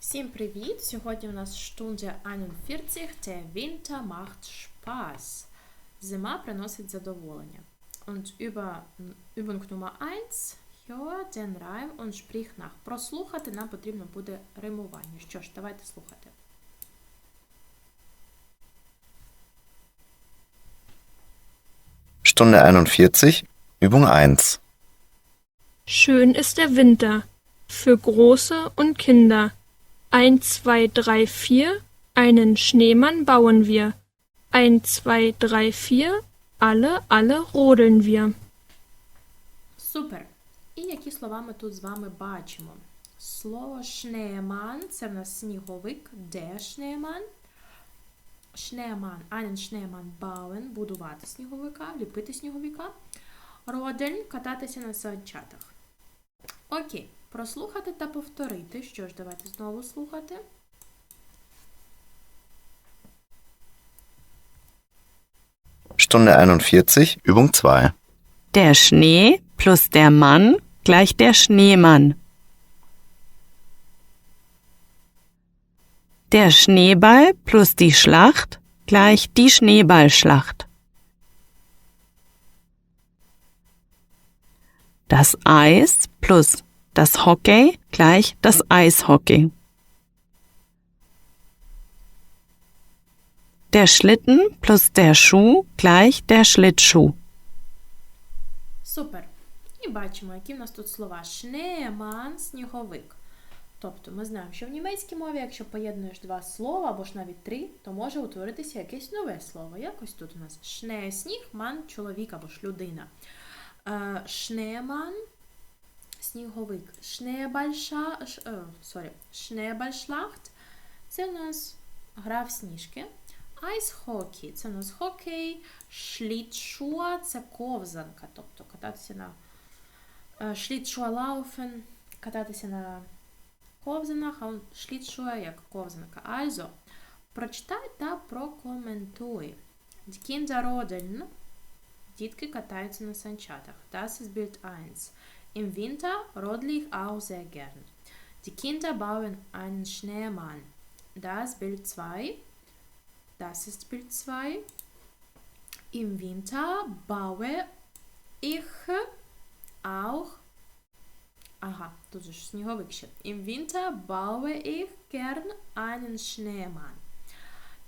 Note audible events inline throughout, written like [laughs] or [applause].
Всім привіт! Сьогодні у нас Stunde 41. Der Winter macht Spaß. Зима приносить задоволення. Und über Übung Nummer 1 hör den Reim und sprich nach. Прослухати нам потрібно буде римування. Що ж, давайте слухати. Stunde 41, Übung 1. Schön ist der Winter für Große und Kinder. Eins, zwei, drei, vier, einen Schneemann bauen wir. Eins, zwei, drei, vier, alle, alle rodeln wir. Супер! І які слова ми тут з вами бачимо? Слово Шнееман це в нас сніговик. Де Шнееман? Шнееман, einen Schneemann bauen, будувати сніговика, ліпити сніговика. Родельн кататися на санчатах. Окей, прослухати та повторити. Що ж, давайте знову слухати. Stunde 41, Übung 2. Der Schnee plus der Mann gleich der Schneemann. Der Schneeball plus die Schlacht gleich die Schneeballschlacht. Das Eis plus das Hockey gleich das Eishockey. Der Schlitten plus der Schuh gleich der Schlittschuh. Супер. І бачимо, які в нас тут слова. Шнееман, сніговик. Тобто ми знаємо, що в німецькій мові, якщо поєднуєш два слова або ж навіть три, то може утворитися якесь нове слово. Якось тут у нас шне сніг, ман чоловік або ж людина. Е, Шнееман сніговик. Шнебальша, е, sorry, шнебальшлахт це у нас гра в сніжки. Айс-хокей це у нас хокей, шлітшуа це ковзанка, тобто кататися на е, шлітшуа-лауфен, кататися на ковзанах, а шлітшуа як ковзанка. Also, прочитай та прокоментуй. Die Kinder rodeln. Дітки катаються на санчатах. Das ist Bild 1. Im Winter rodle ich auch sehr gern. Die Kinder bauen einen Schneemann. Das Bild 2. Das ist Bild 2. Im Winter baue ich auch. Ага, тут же ж сніговик ще. Im Winter baue ich gern einen Schneemann.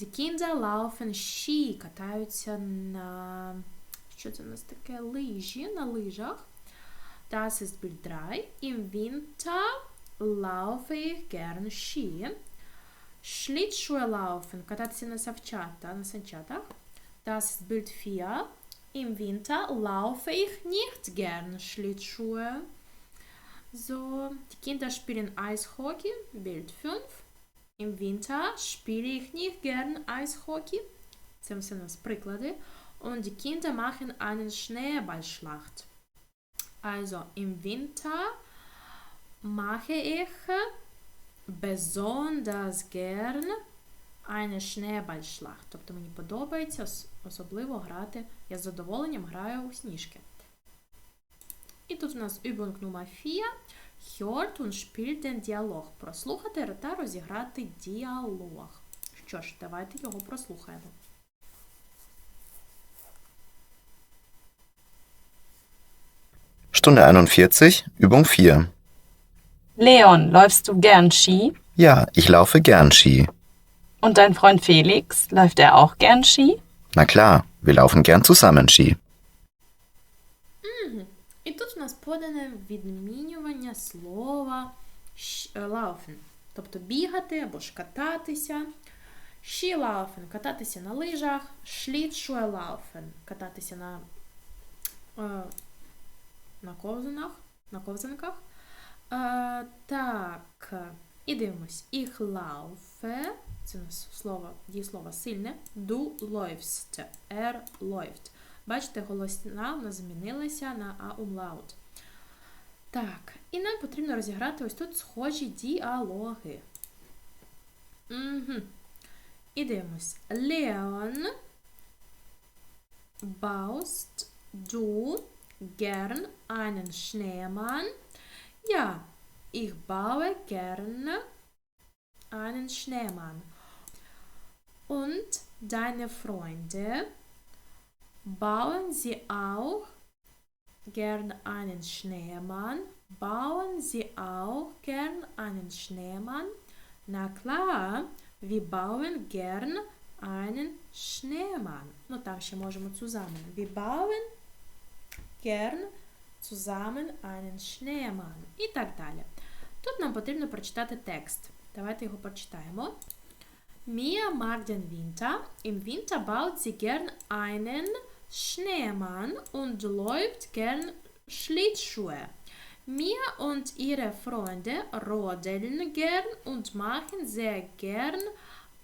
Die Kinder laufen Ski, катаються на. Що це у нас таке? Лижі, на лижах. Das ist Bild 3. Im Winter laufe ich gern Ski. Schlittschuhe laufen, кататися на савчата, на санчатах. Das ist Bild 4. Im Winter laufe ich nicht gern Schlittschuhe. So, die Kinder spielen Eishockey, Bild 5. Im Winter spiele ich nicht gern Eishockey. Це все у нас приклади. Und die Kinder machen einen Schneeballschlacht. Also, im Winter mache ich besonders gern eine Schneeballschlacht. Тобто мені подобається особливо грати. Я з задоволенням граю у сніжки. І тут у нас Übung Nummer 4. Hört und spielt den Dialog. Прослухати та розіграти діалог. Що ж, давайте його прослухаємо. Stunde 41, Übung 4. Leon, läufst du gern Ski? Ja, ich laufe gern Ski. Und dein Freund Felix, läuft er auch gern Ski? Na klar, wir laufen gern zusammen Ski. І тут у нас подане відмінювання слова щ- е, laufen. Тобто бігати або ж кататися. Skilaufen – кататися на лижах. Schlittschuhlaufen – кататися на, е, на ковзанах, на ковзанках. Е, так, і дивимось. Ich laufe – це у нас слово, дієслово сильне. Du läufst – er läuft. Бачите, голосна у нас змінилася на а умлаут. Так, і нам потрібно розіграти ось тут схожі діалоги. Угу. І дивимось. Leon baust du gern einen Schneemann. Ja, ich baue gerne einen Schneemann. Und deine Freunde bauen sie auch gern einen Schneemann. Bauen sie auch gern einen Schneemann. Na klar, wir bauen gern einen Schneemann. No tak się możemy zusammen. Wir bauen gern zusammen einen Schneemann. І так далі. Тут нам потрібно прочитати текст. Давайте його прочитаємо. Mia mag den Winter. Im Winter baut sie gern einen Schneemann und läuft gern Schlittschuhe. Mia und ihre Freunde rodeln gern und machen sehr gern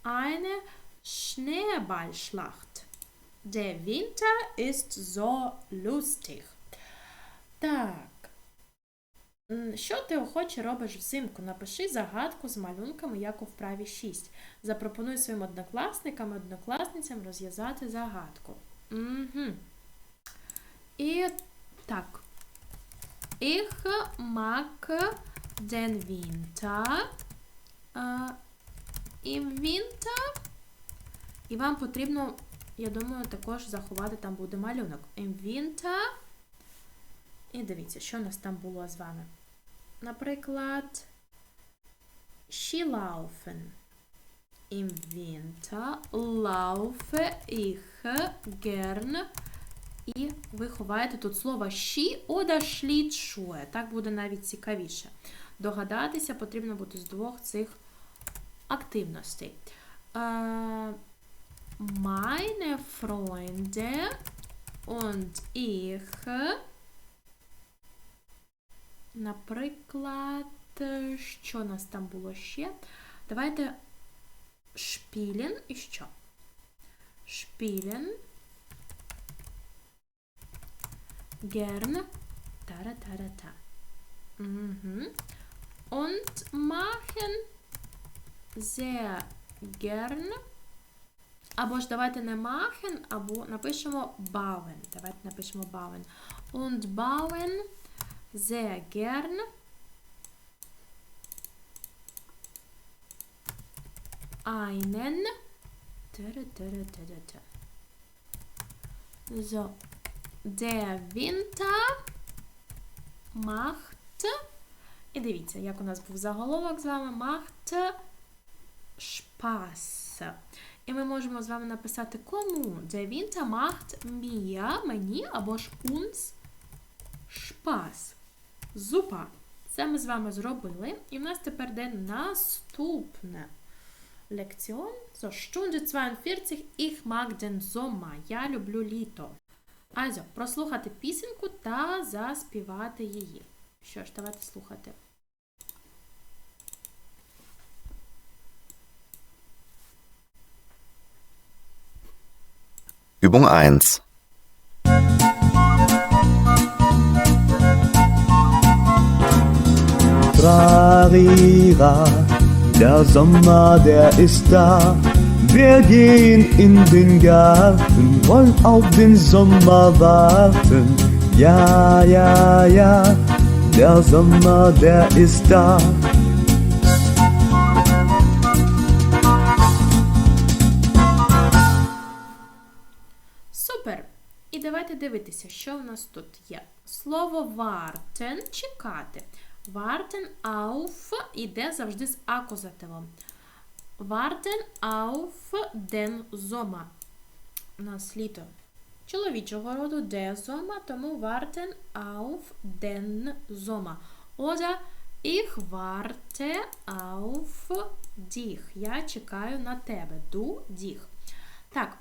eine Schneeballschlacht. Der Winter ist so lustig. Так. Що ти охоче робиш взимку? Напиши загадку з малюнками, як у вправі 6. Запропонуй своїм однокласникам і однокласницям розв'язати загадку. Угу. І так. Ich mag den Winter. Im Winter. І вам потрібно, я думаю, також заховати там буде малюнок. Winter. І дивіться, що у нас там було з вами. Наприклад, Skilaufen. Im Winter laufe ich gern. І ви ховаєте тут слово «ші» oder «schlittschuhe». Так буде навіть цікавіше. Догадатися потрібно буде з двох цих активностей. Е, Meine Freunde und ich Наприклад, е, що у нас там було ще? Давайте шпілін і що? Шпілін. Gern. Tara-tara-ta. Mhm. Und machen sehr gern. Або ж давайте не machen, або напишемо bauen. Давайте напишемо bauen. Und bauen sehr gern einen. So, der Winter macht і дивіться, як у нас був заголовок з вами macht Spaß. І ми можемо з вами написати кому. Der Winter macht mir, мені або ж uns Spaß. Зупа. Це ми з вами зробили. І в нас тепер йде наступне. Лекціон. So, Stunde 42. Ich mag den Sommer. Я люблю літо. Also, прослухати пісеньку та заспівати її. Що ж, давайте слухати. Übung 1. Trarira, der Sommer, der ist da. Wir gehen in den Garten, wollen auf den Sommer warten. Ja, ja, ja, der Sommer, der ist da. Давайте дивитися, що в нас тут є. Слово warten – чекати. Warten auf іде завжди з акузативом. Warten auf den Sommer. У нас літо чоловічого роду der Sommer, тому warten auf den Sommer. Oder ich warte auf dich. Я чекаю на тебе. Du, dich. Так,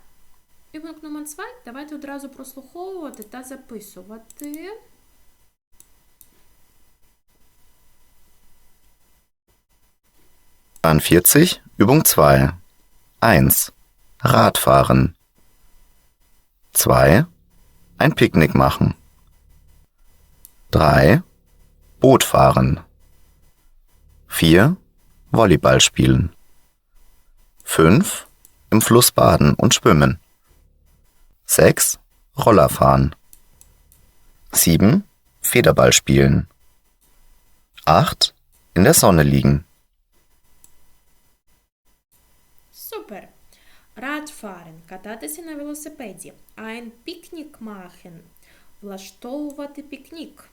Übung номер 2. Давайте одразу прослуховувати та записувати. Vierzig, Übung 2. 1. Radfahren. 2. Ein Picknick machen. 3. Boot fahren. 4. Volleyball spielen. 5. Im Fluss baden und schwimmen. 6. Roller fahren. 7. Federball spielen. 8. In der Sonne liegen. Radfahren – кататися на велосипеді. Ein Picknick machen – влаштовувати пікнік.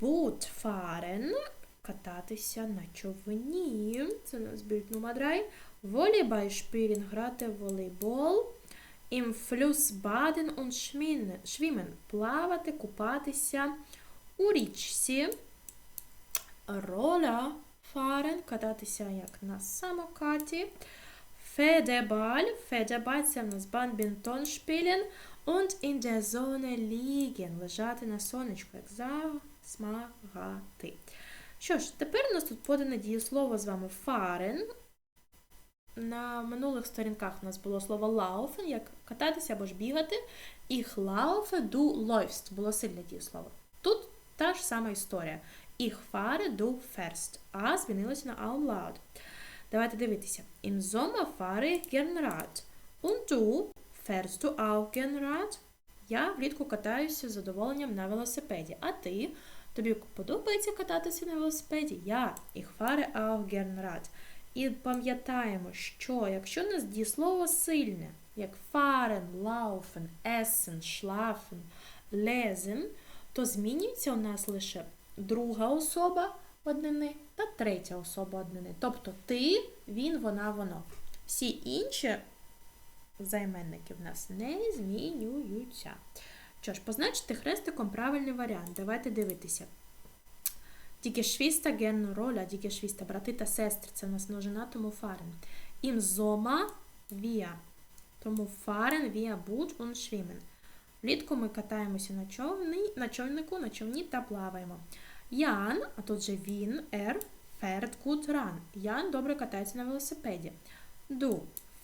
Boot fahren – кататися на човні. Це у нас bild Nummer 3. Volleyball spielen – грати в волейбол. Im Fluss baden und schwimmen, плавати, купатися у річці. Roller fahren – кататися як на самокаті. Federball – Federball – це в нас badminton spielen und in der Sonne liegen – лежати на сонечку, як засмагати. Що ж, тепер у нас тут подане дієслово з вами fahren. На минулих сторінках у нас було слово laufen, як кататися або ж бігати. Ich laufe, du läufst було сильне дієслово. Тут та ж сама історія. Ich fahre, du fährst. А змінилося на Umlaut. Давайте дивитися. Im Sommer fahre ich gern Rad. Я влітку катаюся з задоволенням на велосипеді. А ти? Тобі подобається кататися на велосипеді? Я. Ich fahre auch gern. І пам'ятаємо, що якщо у нас дієслово сильне, як fahren, laufen, essen, schlafen, lesen, то змінюється у нас лише друга особа однини та третя особа однини. Тобто ти, він, вона, воно. Всі інші займенники в нас не змінюються. Що ж, позначити хрестиком правильний варіант. Давайте дивитися. Die Geschwister gern Roller, die Geschwister, брати сестри, це в нас множина, тому fahren. Im Sommer wir. Тому fahren wir Boot und schwimmen. Влітку ми катаємося на човні, на човнику, на човні та плаваємо. Ян, а тут же він, er, fährt gut ran. Ян добре катається на велосипеді. Du,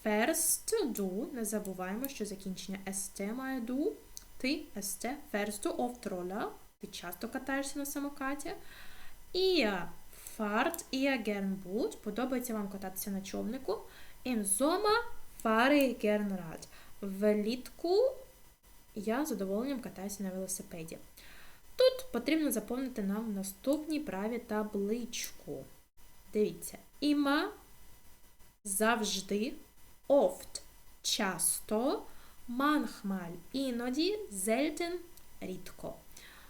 fährst du, не забуваємо, що закінчення st має du. Ти, st, fährst du oft Roller, ти часто катаєшся на самокаті. Ihr fahrt ihr gern Boot, подобається вам кататися на човнику. Im Sommer fahre ich gern Rad. Влітку я з задоволенням катаюся на велосипеді. Тут потрібно заповнити нам в наступній праві табличку. Дивіться, іма завжди, oft часто, manchmal іноді, selten рідко.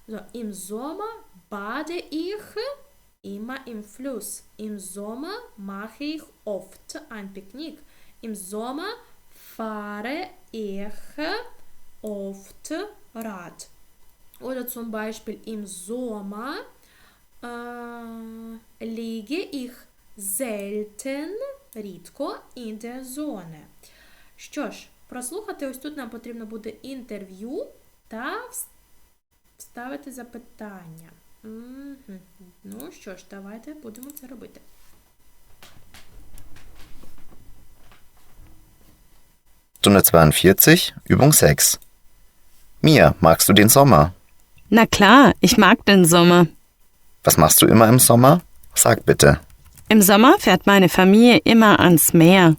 Im Sommer bade ich immer im Fluss. Im Sommer mache ich oft ein Picknick. Im Sommer fahre ich oft Rad. Oder zum Beispiel im Sommer äh, liege ich selten рідко in der Sonne. Що ж, прослухати ось тут нам потрібно буде інтерв'ю та вставити запитання. Мгм. Ну що ж, давайте будемо це робити. Stunde 42, Übung 6. Mia, magst du den Sommer? Na klar, ich mag den Sommer. Was machst du immer im Sommer? Sag bitte. Im Sommer fährt meine Familie immer ans Meer.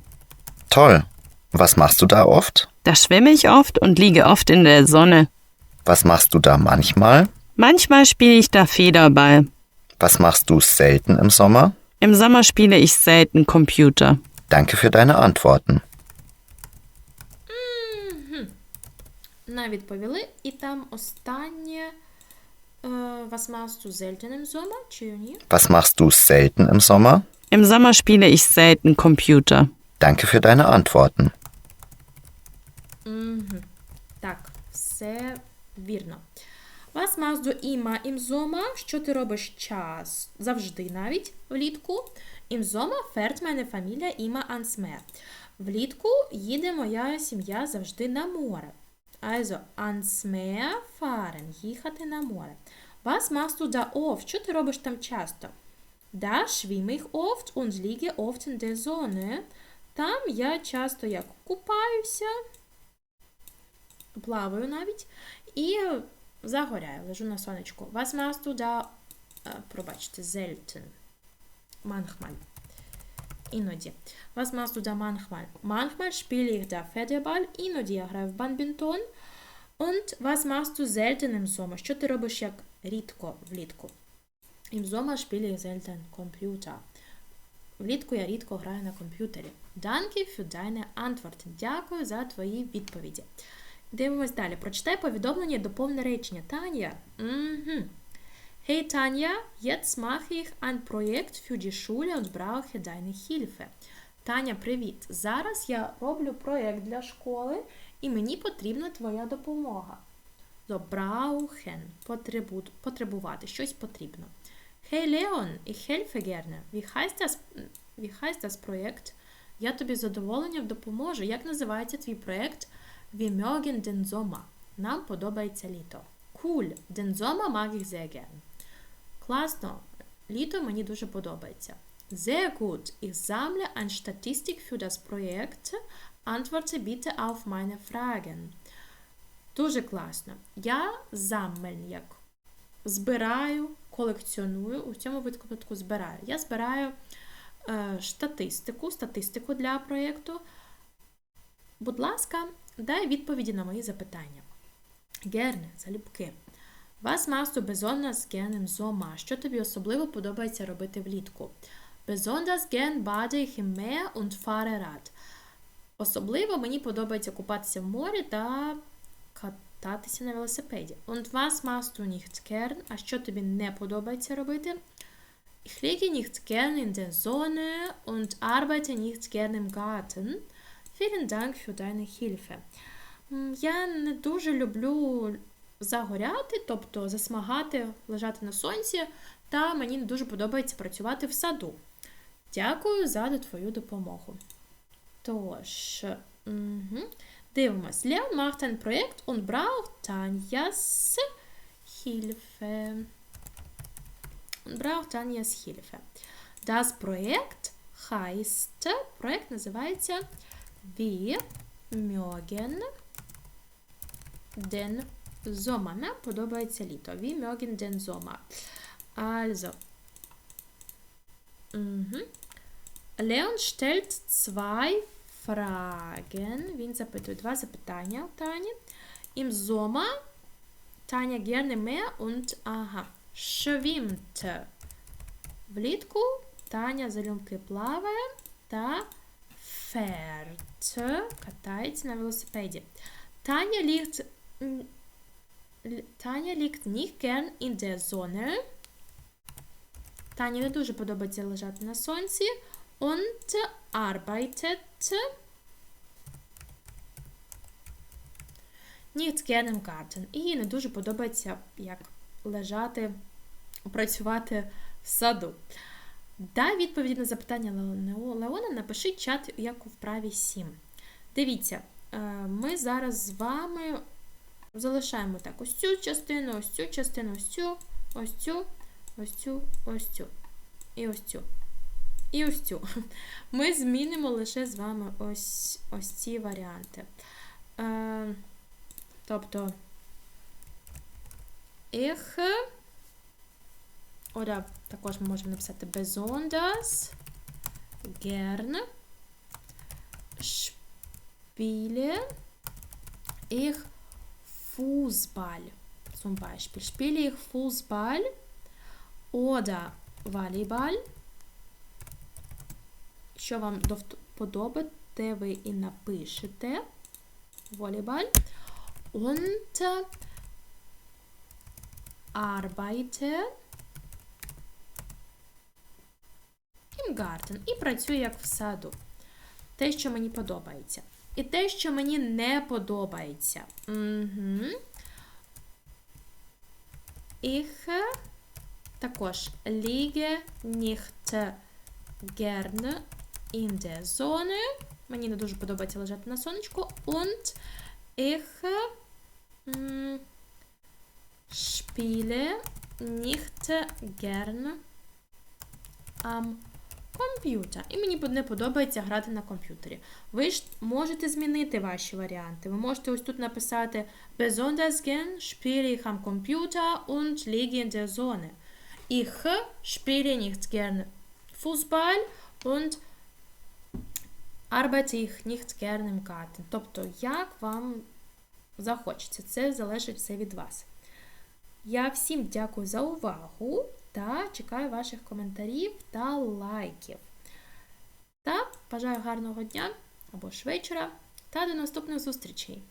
Toll. Was machst du da oft? Da schwimme ich oft und liege oft in der Sonne. Was machst du da manchmal? Manchmal spiele ich da Federball. Was machst du selten im Sommer? Im Sommer spiele ich selten Computer. Danke für deine Antworten. Нам відповіли, і там останнє е, Was machst du selten im Sommer? Чи ні? Was machst du selten im Sommer? Im Sommer spiele ich selten Computer. Danke für deine Antworten. Угу. Так, все вірно. Du immer im Sommer? Що ти робиш час? Завжди навіть влітку. Fährt meine Familie immer ans Meer. Влітку їде моя сім'я завжди на море. Also, ans Meer fahren, їхати на море. Was machst du da? Що ти робиш там часто? Da schwimme ich oft und liege oft in. Там я часто як купаюся, плаваю навіть і загоряю, лежу на сонечку. Was machst du da? Е, Пробачте, selten. Manchmal. Іноді. Was machst du da manchmal? Manchmal spiele ich da Federball, іноді я граю в бадмінтон. Und was machst du selten im Sommer? Що ти робиш як рідко влітку? Im Sommer spiele ich selten Computer. Влітку я рідко граю на комп'ютері. Danke für deine Antworten. Дякую за твої відповіді. Дивимось далі. Прочитай повідомлення і доповни речення. Таня. Угу. Hey Tanja, jetzt mache ich ein Projekt für die Schule und brauche deine Hilfe. Таня, привіт! Зараз я роблю проєкт для школи і мені потрібна твоя допомога. So, brauchen – потребу, потребувати, щось потрібно. Hey Leon, ich helfe gerne. Wie heißt das, wie heißt das Projekt? Я тобі з задоволенням допоможу. Як називається твій проєкт? Wir mögen. Нам подобається літо. Cool. Den Sommer mag. Класно. Літо мені дуже подобається. Sehr gut. Ich sammle ein Statistik für das Projekt. Antworte bitte auf meine Fragen. Дуже класно. Я заммель як збираю, колекціоную, у цьому випадку збираю. Я збираю е, штатистику, статистику для проєкту. Будь ласка, дай відповіді на мої запитання. Герне, залюбки. Machst du besonders gern im Sommer? Що тобі особливо подобається робити влітку? Besonders gern bade ich und fahre Rad. Особливо мені подобається купатися в морі та кататися на велосипеді. Und was machst du nicht gern? А що тобі не подобається робити? Ich liege nicht gern in der Sonne und arbeite nicht gern im Garten. Vielen Dank für deine Hilfe. Я не дуже люблю загоряти, тобто засмагати, лежати на сонці, та мені не дуже подобається працювати в саду. Дякую за твою допомогу. Тож, угу. дивимось. Leon macht ein Projekt und braucht Tanjas Hilfe. Und braucht Tanjas Hilfe. Das Projekt heißt, проект називається Wir mögen den Sommer. Нам подобається літо. Wir mögen den Sommer. Also. Mhm. Leon stellt zwei Fragen. Він запитує два запитання у Тані. Im Sommer Таня gerne mehr und ага, schwimmt. Влітку Таня залюбки плаває та fährt, катається на велосипеді. Таня liegt, Таня liegt nicht gern in der Sonne. Тані не дуже подобається лежати на сонці. Und arbeitet nicht gern im Garten. І їй не дуже подобається як лежати, працювати в саду. Дай відповіді на запитання Лео- Леона, напиши чат, як у вправі 7. Дивіться, е, ми зараз з вами залишаємо так ось цю частину, ось цю частину, ось цю, ось цю, ось цю, ось цю. І ось цю. І ось цю. [laughs] Ми змінимо лише з вами ось, ось ці варіанти. Е, тобто ich, oder також ми можемо написати besonders gern spiele ich Fußball. Zum Beispiel spiele ich Fußball oder Volleyball. Що вам до ви і напишете. Волейбall. Und arbeite im І працюю як в саду. Те, що мені подобається. І те, що мені не подобається. Угу. Ich також liege nicht gerne in der Sonne. Мені не дуже подобається лежати на сонечку. Und ich spiele nicht gern am Computer. І мені не подобається грати на комп'ютері. Ви ж можете змінити ваші варіанти. Ви можете ось тут написати Besonders gern spiele ich am Computer und liege in der Sonne. Ich spiele nicht gern Fußball und arbeite ich nicht gern im Garten. Тобто, як вам захочеться, це залежить все від вас. Я всім дякую за увагу та чекаю ваших коментарів та лайків. Та бажаю гарного дня або ж вечора та до наступних зустрічей!